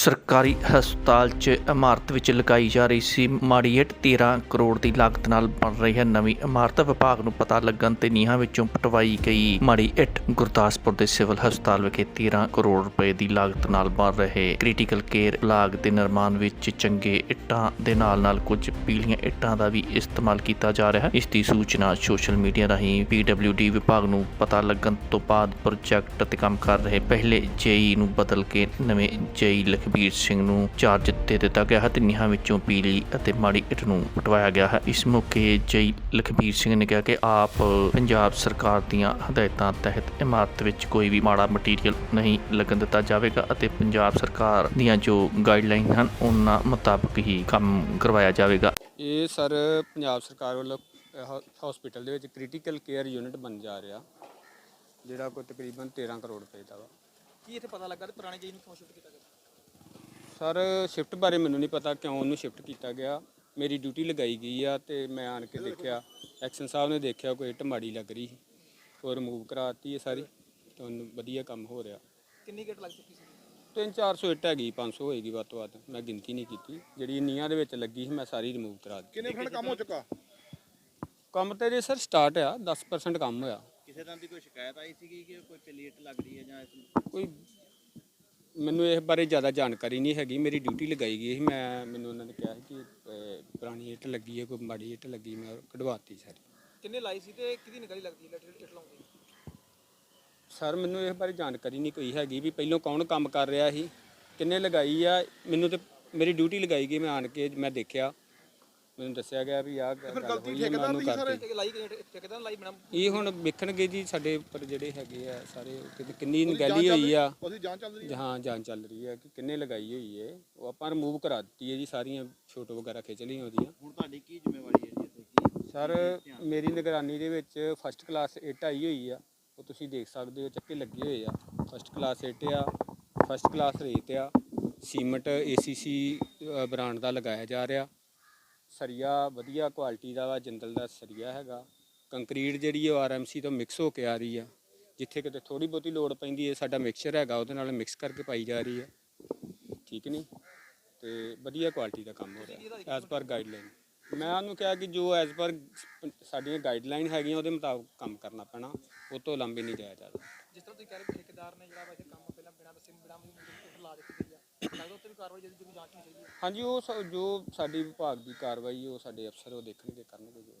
ਸਰਕਾਰੀ ਹਸਪਤਾਲ 'ਚ ਇਮਾਰਤ ਵਿੱਚ ਲਗਾਈ ਜਾ ਰਹੀ ਸੀ। ਮਾੜੀ ਇੱਟ 13 ਕਰੋੜ ਦੀ ਲਾਗਤ ਨਾਲ ਬਣ ਰਹੀ ਹੈ ਨਵੀਂ ਇਮਾਰਤ। ਵਿਭਾਗ ਨੂੰ ਪਤਾ ਲੱਗਣ ਤੇ ਨੀਹਾਂ ਵਿੱਚੋਂ ਪਟਵਾਈ ਗਈ। ਮਾੜੀ ਇੱਟ ਗੁਰਦਾਸਪੁਰ ਦੇ ਸਿਵਲ ਹਸਪਤਾਲ ਵਿਖੇ 13 ਕਰੋੜ ਰੁਪਏ ਦੀ ਲਾਗਤ ਨਾਲ ਬਣ ਰਹੇ ਕ੍ਰਿਟੀਕਲ ਕੇਅਰ ਲਾਗ ਦੇ ਨਿਰਮਾਣ ਵਿੱਚ ਚੰਗੇ ਇੱਟਾਂ ਦੇ ਨਾਲ-ਨਾਲ ਕੁਝ ਪੀਲੀਆਂ ਇੱਟਾਂ ਦਾ ਵੀ ਇਸਤੇਮਾਲ ਕੀਤਾ ਜਾ ਰਿਹਾ ਹੈ। ਇਸ ਦੀ ਸੂਚਨਾ ਸੋਸ਼ਲ ਮੀਡੀਆ ਰਾਹੀਂ PWD ਵਿਭਾਗ ਨੂੰ ਪਤਾ ਲੱਗਣ ਤੋਂ ਬਾਅਦ ਪ੍ਰੋਜੈਕਟ ਤੇ ਕੰਮ ਕਰ ਰਹੇ ਪਹਿਲੇ ਜੇਈ ਨੂੰ ਬਦਲ ਕੇ ਨਵੇਂ ਜੇਈ ਲਿਖ ਲਖਬੀਰ ਸਿੰਘ ਨੂੰ ਚਾਰਜ ਦੇ ਦਿੱਤਾ ਗਿਆ ਹੈ ਤੇ ਨੀਹਾਂ ਵਿੱਚੋਂ ਪੀਲੀ ਅਤੇ ਮਾੜੀ ਇੱਟ ਨੂੰ ਪਟਵਾਇਆ ਗਿਆ ਹੈ। ਇਸ ਮੌਕੇ ਜੇਈ ਲਖਬੀਰ ਸਿੰਘ ਨੇ ਕਿਹਾ ਕਿ ਆਪ ਪੰਜਾਬ ਸਰਕਾਰ ਦੀਆਂ ਹਦਾਇਤਾਂ ਤਹਿਤ ਇਮਾਰਤ ਵਿੱਚ ਕੋਈ ਵੀ ਮਾੜਾ ਮਟੀਰੀਅਲ ਨਹੀਂ ਲੱਗਣ ਦਿੱਤਾ ਜਾਵੇਗਾ ਅਤੇ ਪੰਜਾਬ ਸਰਕਾਰ ਦੀਆਂ ਜੋ ਗਾਈਡਲਾਈਨ ਹਨ ਉਹਨਾਂ ਮੁਤਾਬਕ ਹੀ ਕੰਮ ਕਰਵਾਇਆ ਜਾਵੇਗਾ। ਇਹ ਸਰ ਪੰਜਾਬ ਸਰਕਾਰ ਵੱਲੋਂ ਹਸਪੀਟਲ ਦੇ ਵਿੱਚ ਕ੍ਰਿਟੀਕਲ ਕੇਅਰ ਯੂਨਿਟ ਬਣ ਜਾ ਰਿਹਾ ਜਿਹੜਾ ਕੋਈ ਤਕਰੀਬਨ 13 ਕਰੋੜ ਰੁਪਏ ਦਾ ਵਾ। ਕੀ ਇੱਥੇ ਪਤਾ ਲੱਗਾ ਤੇ ਪੁਰਾਣੇ ਜੀ ਨੂੰ ਕਿਉਂ ਸ਼ਿਫਟ ਕੀਤਾ ਗਿਆ? ਸਰ ਸ਼ਿਫਟ ਬਾਰੇ ਮੈਨੂੰ ਨਹੀਂ ਪਤਾ ਕਿਉਂ ਉਹਨੂੰ ਸ਼ਿਫਟ ਕੀਤਾ ਗਿਆ। ਮੇਰੀ ਡਿਊਟੀ ਲਗਾਈ ਗਈ ਆ ਤੇ ਮੈਂ ਆਣ ਕੇ ਦੇਖਿਆ। ਐਕਸ਼ਨ ਸਾਹਿਬ ਨੇ ਦੇਖਿਆ ਕੋਈ ਇੱਟ ਮਾੜੀ ਲੱਗ ਰਹੀ ਸੀ। ਉਹ ਰਿਮੂਵ ਕਰਾਤੀ ਹੈ ਸਾਰੀ ਤੇ ਹੁਣ ਵਧੀਆ ਕੰਮ ਹੋ ਰਿਹਾ। ਕਿੰਨੀ ਗੇਟ ਲੱਗ ਚੁੱਕੀ ਸੀ? 3-400 ਇੱਟ ਹੈਗੀ 500 ਹੋਏਗੀ ਵੱਧ ਤੋਂ ਵੱਧ। ਮੈਂ ਗਿਣਤੀ ਨਹੀਂ ਕੀਤੀ। ਜਿਹੜੀ ਨੀਹਾਂ ਦੇ ਵਿੱਚ ਲੱਗੀ ਸੀ ਮੈਂ ਸਾਰੀ ਰਿਮੂਵ ਕਰਾ ਦਿੱਤੀ। ਕਿੰਨੇ ਖੰਡ ਕੰਮ ਹੋ ਚੁੱਕਾ? ਕੰਮ ਤੇ ਜੇ ਸਰ ਸਟਾਰਟ ਆ 10% ਕੰਮ ਹੋਇਆ। ਕਿਸੇ ਤਰ੍ਹਾਂ ਦੀ ਕੋਈ ਸ਼ਿਕਾਇਤ ਆਈ ਸੀਗੀ ਕਿ ਕੋਈ ਪਲੇਟ ਲੱਗ ਰਹੀ ਹੈ ਜਾਂ ਕੋਈ ਮੈਨੂੰ ਇਸ ਬਾਰੇ ਜ਼ਿਆਦਾ ਜਾਣਕਾਰੀ ਨਹੀਂ ਹੈਗੀ ਮੇਰੀ ਡਿਊਟੀ ਲਗਾਈ ਗਈ ਸੀ। ਮੈਂ ਮੈਨੂੰ ਉਹਨਾਂ ਨੇ ਕਿਹਾ ਸੀ ਕਿ ਅਹ, ਪੁਰਾਣੀ ਇੱਟ ਲੱਗੀ ਹੈ ਕੋਈ ਮਾੜੀ ਇੱਟ ਲੱਗੀ ਮੈਂ ਕਢਵਾਤੀ ਸਾਰੀ। ਕਿੰਨੇ ਲਾਈ ਸੀ ਤੇ ਕਿਹਦੀ ਨਿਗਾਰੀ ਲੱਗਦੀ ਹੈ ਲੈਟਰ ਇੱਟ ਲਾਉਂਦੀ ਸਰ ਮੈਨੂੰ ਇਸ ਬਾਰੇ ਜਾਣਕਾਰੀ ਨਹੀਂ ਕੋਈ ਹੈਗੀ ਵੀ ਪਹਿਲਾਂ ਕੌਣ ਕੰਮ ਕਰ ਰਿਹਾ ਸੀ ਕਿੰਨੇ ਲਗਾਈ ਆ ਮੈਨੂੰ ਤੇ ਮੇਰੀ ਡਿਊਟੀ ਲਗਾਈ ਗਈ ਮੈਂ ਆਣ ਕੇ ਮੈਂ ਦੇਖਿਆ। ਮੈਨੂੰ ਦੱਸਿਆ ਗਿਆ ਵੀ ਆਹ ਗੱਲ ਗਲਤੀ ਠੇਕੇਦਾਰ ਦੀ ਸਾਰੇ? ਲਾਈ ਠੇਕੇਦਾਰ ਲਾਈ ਮੈਡਮ ਇਹ ਹੁਣ ਵੇਖਣਗੇ ਜੀ ਸਾਡੇ ਉੱਪਰ ਜਿਹੜੇ ਹੈਗੇ ਆ ਸਾਰੇ ਕਿ- ਕਿੰਨੀ ਨਗੈਲੀ ਹੋਈ ਆ। ਉਹਦੀ ਜਾਂਚ ਚੱਲ ਰਹੀ ਹੈ? ਹਾਂ ਜਾਂਚ ਚੱਲ ਰਹੀ ਹੈ ਕਿ ਕਿੰਨੇ ਲਗਾਈ ਹੋਈ ਹੈ। ਉਹ ਆਪਾਂ ਰਿਮੂਵ ਕਰਾ ਦਿੱਤੀ ਹੈ ਜੀ ਸਾਰੀਆਂ ਫੋਟੋ ਵਗੈਰਾ ਖਿੱਚ ਲਈਆਂ ਉਹਦੀਆਂ। ਹੁਣ ਤੁਹਾਡੀ ਕੀ ਜ਼ਿੰਮੇਵਾਰੀ ਹੈ ਜੀ ਇੱਥੇ? ਕੀ ਸਰ ਮੇਰੀ ਨਿਗਰਾਨੀ ਦੇ ਵਿੱਚ ਫਸਟ ਕਲਾਸ ਇੱਟ ਆਈ ਹੋਈ ਆ। ਉਹ ਤੁਸੀਂ ਦੇਖ ਸਕਦੇ ਹੋ ਚੱਕੇ ਲੱਗੇ ਹੋਏ ਆ। ਫਸਟ ਕਲਾਸ ਇੱਟ ਆ ਫਸਟ ਕਲਾਸ ਰੇਤ ਆ। ਸੀਮਟ ਏਸੀਸੀ ਬ੍ਰਾਂਡ ਦਾ ਲਗਾਇਆ ਜਾ ਰਿਹਾ। ਸਰੀਆ ਵਧੀਆ ਕੁਆਲਿਟੀ ਦਾ ਵਾ ਜਿੰਦਲ ਦਾ ਸਰੀਆ ਹੈਗਾ। ਕੰਕਰੀਟ ਜਿਹੜੀ ਉਹ ਆਰਐਮਸੀ ਤੋਂ ਮਿਕਸ ਹੋ ਕੇ ਆ ਰਹੀ ਆ। ਜਿੱਥੇ ਕਿਤੇ ਥੋੜੀ ਬਹੁਤੀ ਲੋੜ ਪੈਂਦੀ ਹੈ ਸਾਡਾ ਮਿਕਸਚਰ ਹੈਗਾ, ਉਹਦੇ ਨਾਲ ਮਿਕਸ ਕਰਕੇ ਪਾਈ ਜਾ ਰਹੀ ਹੈ ਠੀਕ ਨਹੀਂ ਤੇ ਵਧੀਆ ਕੁਆਲਿਟੀ ਦਾ ਕੰਮ ਹੋ ਰਿਹਾ ਐਜ਼ ਪਰ ਗਾਈਡਲਾਈਨ ਮੈਂ ਉਹਨੂੰ ਕਿਹਾ ਕਿ ਜੋ ਐਜ਼ ਪਰ ਸਾਡੀਆਂ ਗਾਈਡਲਾਈਨ ਹੈਗੀਆਂ, ਉਹਦੇ ਮੁਤਾਬਕ ਕੰਮ ਕਰਨਾ ਪੈਣਾ, ਉਹ ਤੋਂ ਲੰਬੇ ਨਹੀਂ ਜਾਇਆ ਜਾਂਦਾ ਜਿਸ ਤਰ੍ਹਾਂ ਤੁਸੀਂ ਕਹਿ ਰਹੇ ਠੇਕੇਦਾਰ ਨੇ ਜਿਹੜਾ ਵਾ ਕੰਮ ਪਹਿਲਾਂ ਬਿਨਾਂ ਦੱਸੇ ਬਿਨਾਂ ਲਾ ਦਿੱਤੀ ਗਈ ਆ। ਹਾਂਜੀ, ਉਹ ਸ- ਜੋ ਸਾਡੀ ਵਿਭਾਗ ਦੀ ਕਾਰਵਾਈ, ਉਹ ਸਾਡੇ ਅਫਸਰ ਉਹ ਦੇਖਣਗੇ, ਕਰਨਗੇ ਜੋ